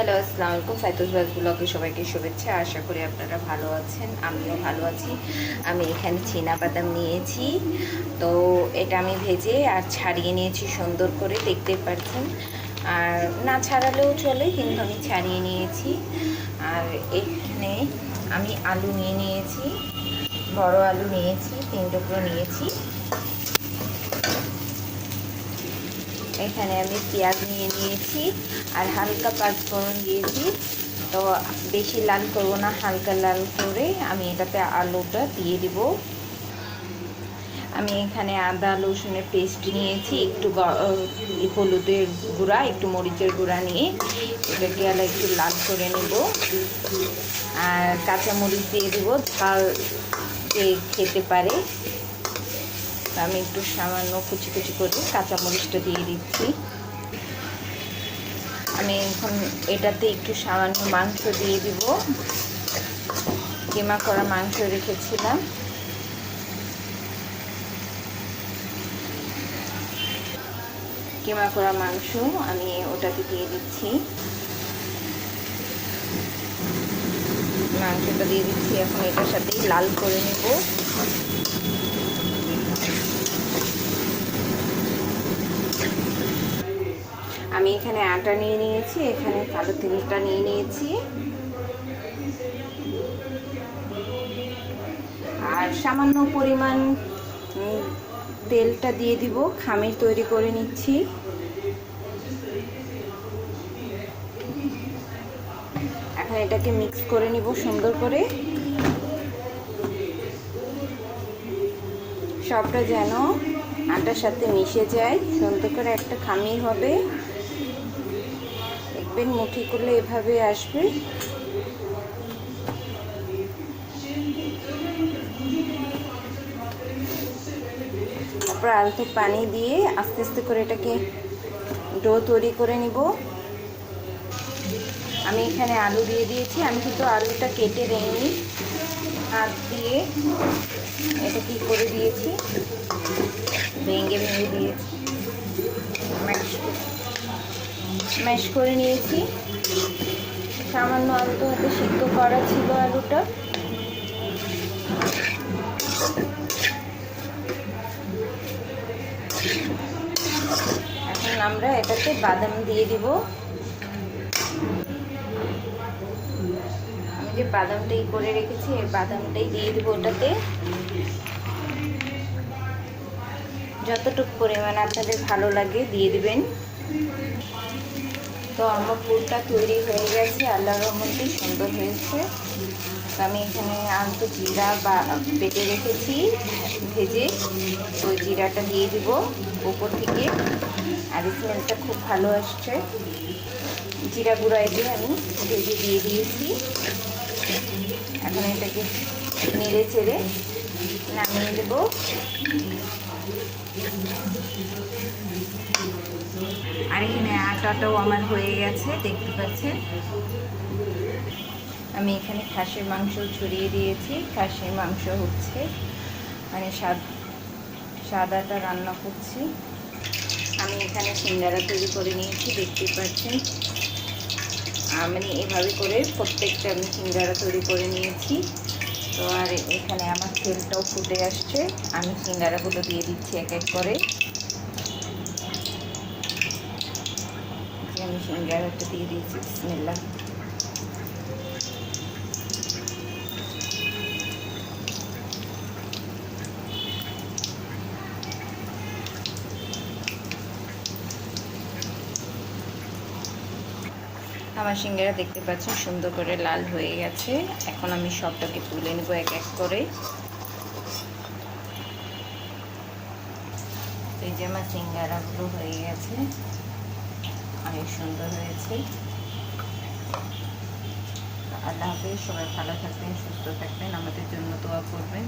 Hello আসসালামু আলাইকুম ফাইতুস বাস ব্লগে সবাইকে শুভেচ্ছা। আশা করি আপনারা ভালো আছেন, আমিও ভালো আছি। আমি এখানে চীনা বাদাম নিয়েছি। তো এটা আমি ভেজে আর ছাড়িয়ে নিয়েছি সুন্দর করে, দেখতে পাচ্ছেন। আর না ছাড়ালেও চলে, কিন্তু আমি ছাড়িয়ে নিয়েছি। আর এখানে আমি আলু নিয়ে নিয়েছি, বড় আলু নিয়েছি তিন টুকরো নিয়েছি। এখানে আমি পেঁয়াজ নিয়ে নিয়েছি আর হালকা পাঁচফোড়ন দিয়েছি। তো বেশি লাল করব না, হালকা লাল করে আমি এটাতে আলুটা দিয়ে দিব। আমি এখানে আদা, রসুনের পেস্ট নিয়েছি, একটু হলুদের গুঁড়া, একটু মরিচের গুঁড়া নিয়ে। এটাকে আলো একটু লাল করে নেব। আর কাঁচা মরিচ দিয়ে দেবো, ঝাল খেতে পারে। আমি একটু সামান্য কুচি কুচি করে কাঁচামরিচটা দিয়ে দিচ্ছি। আমি এখন এটাতে একটু সামান্য মাংস দিয়ে দিব। কিমা করা মাংস রেখেছিলাম। কিমা করা মাংস আমি ওটাতে দিয়ে দিচ্ছি। মাংসটা দিয়ে দিচ্ছি, এখন এটার সাথেই লাল করে নেব। আমি এখানে আটা নিয়ে নিয়েছি, এখানে কালো তিলটা নিয়ে নিয়েছি। আর সামান্য পরিমাণ তেলটা দিয়ে দিব, খামির তৈরি করে নিচ্ছি। এখন এটাকে মিক্স করে নিব সুন্দর করে। সবটা যেন আটার সাথে মিশে যায়, সুন্দর করে একটা খামির হবে। দেখবেন মুঠি করলে এভাবে আসবে। তারপর আলতো পানি দিয়ে আস্তে আস্তে করে এটাকে ডো তৈরি করে নিব। আমি এখানে আলু দিয়ে দিয়েছি, আমি কিন্তু আলুটা কেটে নিইনি হাত দিয়ে এটা কি করে দিয়েছি? ভেঙে ভেঙে দিয়েছি। ম্যাশ করে নিয়েছি। সামান্য আলুটা হয়তো সিদ্ধ করা ছিল আলুটা। এখন আমরা এটাতে বাদাম দিয়ে দিব। আমি যে বাদামটাই করে রেখেছি, এই বাদামটাই দিয়ে দিব ওটাতে। যতটুকু পরিমাণ আপনাদের ভালো লাগে দিয়ে দিবেন। তো আমার পুরটা তৈরি হয়ে গেছে আল্লাহর রহমতে সুন্দর হয়েছে। আমি এখানে আলতো জিরা বা বেটে রেখেছি, ভেজে। ওই জিরাটা দিয়ে দিব উপর থেকে। আর স্মেলটা খুব ভালো আসছে। জিরা গুঁড়া দিয়ে আমি ভেজে দিয়ে দিয়েছি। এখন এটাকে নেড়ে চেড়ে নামিয়ে দেবো। আর এখানে আটাটাও আমার হয়ে গেছে, দেখতে পাচ্ছেন? আমি এখানে খাসির মাংস ছড়িয়ে দিয়েছি। খাসির মাংস হচ্ছে মানে সাদ, সাদাটা রান্না করছি। আমি এখানে সিঙ্গারা তৈরি করে নিয়েছি, দেখতে পাচ্ছেন? আমি এভাবে করে প্রত্যেকটা আমি সিঙ্গারা তৈরি করে নিয়েছি। তো আর এখানে আমার তেলটাও ফুটে আসছে। আমি সিঙ্গারাগুলো দিয়ে দিচ্ছি এক এক করে। আমি সিঙ্গারাটা দিয়ে দিয়েছি বিসমিল্লা আমার সিঙ্গারা দেখতে পাচ্ছেন, সুন্দর করে লাল হয়ে গেছে। এখন আমি সবটাকে তুলে নেব এক এক করে। এই যে আমার সিঙ্গারাগুলো হয়ে গেছে, অনেক সুন্দর হয়েছে। আল্লাহ হাফিজ, সবাই ভালো থাকবেন, সুস্থ থাকবেন, আমাদের জন্য দোয়া করবেন।